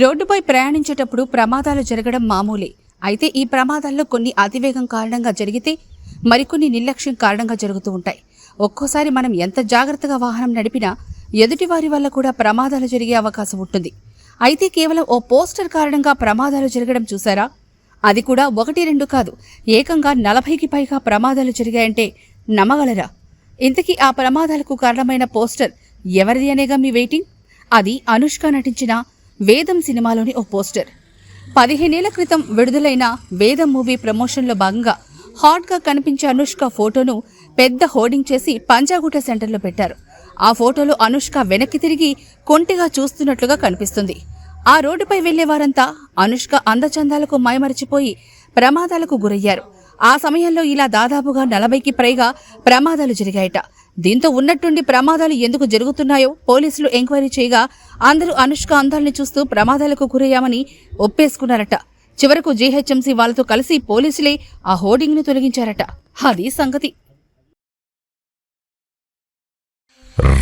రోడ్డుపై ప్రయాణించేటప్పుడు ప్రమాదాలు జరగడం మామూలే. అయితే ఈ ప్రమాదాల్లో కొన్ని అతివేగం కారణంగా జరిగితే మరికొన్ని నిర్లక్ష్యం కారణంగా జరుగుతూ ఉంటాయి. ఒక్కోసారి మనం ఎంత జాగ్రత్తగా వాహనం నడిపినా ఎదుటి వారి వల్ల కూడా ప్రమాదాలు జరిగే అవకాశం ఉంటుంది. అయితే కేవలం ఓ పోస్టర్ కారణంగా ప్రమాదాలు జరగడం చూసారా? అది కూడా ఒకటి రెండు కాదు. ఏకంగా నలభైకి పైగా ప్రమాదాలు జరిగాయంటే నమ్మగలరా? ఇంతకీ ఆ ప్రమాదాలకు కారణమైన పోస్టర్ ఎవరిది అనేగా మీ వెయిటింగ్? అది అనుష్క నటించిన వేదం సినిమాలోని ఓ పోస్టర్. పదిహేనేళ్ళ క్రితం విడుదలైన వేదం మూవీ ప్రమోషన్లో భాగంగా హాట్గా కనిపించే అనుష్క ఫోటోను పెద్ద హోర్డింగ్ చేసి పంజాగుట్ట సెంటర్లో పెట్టారు. ఆ ఫోటోలో అనుష్క వెనక్కి తిరిగి కొంటిగా చూస్తున్నట్లుగా కనిపిస్తుంది. ఆ రోడ్డుపై వెళ్ళేవారంతా అనుష్క అందచందాలకు మైమరిచిపోయి ప్రమాదాలకు గురయ్యారు. ఆ సమయంలో ఇలా దాదాపుగా నలభైకి పైగా ప్రమాదాలు జరిగాయట. దీంతో ఉన్నట్టుండి ప్రమాదాలు ఎందుకు జరుగుతున్నాయో పోలీసులు ఎంక్వైరీ చేయగా అందరూ అనుష్క అందాల్ని చూస్తూ ప్రమాదాలకు గురయ్యామని ఒప్పేసుకున్నారట. చివరకు జీహెచ్ఎంసీ వాళ్ళతో కలిసి పోలీసులే ఆ హోర్డింగ్ను తొలగించారట. అది సంగతి.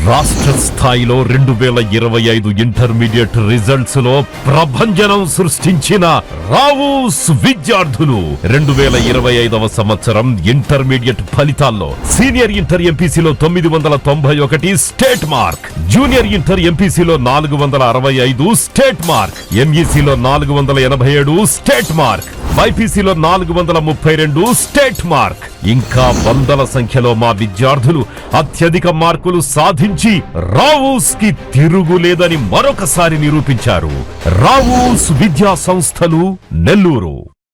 రాష్ట్ర స్థాయిలో రెండు వేల ఇరవై ఐదు ఇంటర్మీడియట్ రిజల్ట్స్లో ప్రభంజనం సృష్టించిన రావుస్ విద్యార్థులు. రెండు వేల ఇరవై ఐదవ సంవత్సరం ఇంటర్మీడియట్ ఫలితాల్లో సీనియర్ ఇంటర్ ఎంపీసీలో తొమ్మిది వందల తొంభై ఒకటి స్టేట్ మార్క్. జూనియర్ ఇంటర్ ఎంపీసీలో నాలుగు వందల అరవై ఐదు స్టేట్ మార్క్. ఎంఈసీలో నాలుగు వందల ఎనభై ఏడు స్టేట్ మార్క్. బైపీసీలో నాలుగు వందల ముప్పై రెండు స్టేట్ మార్క్. ఇంకా వందల సంఖ్యలో మా విద్యార్థులు అత్యధిక మార్కులు సాధించి రావుస్కి తిరుగులేదని మరొకసారి నిరూపించారు. రావుస్ విద్యా సంస్థలు నెల్లూరు.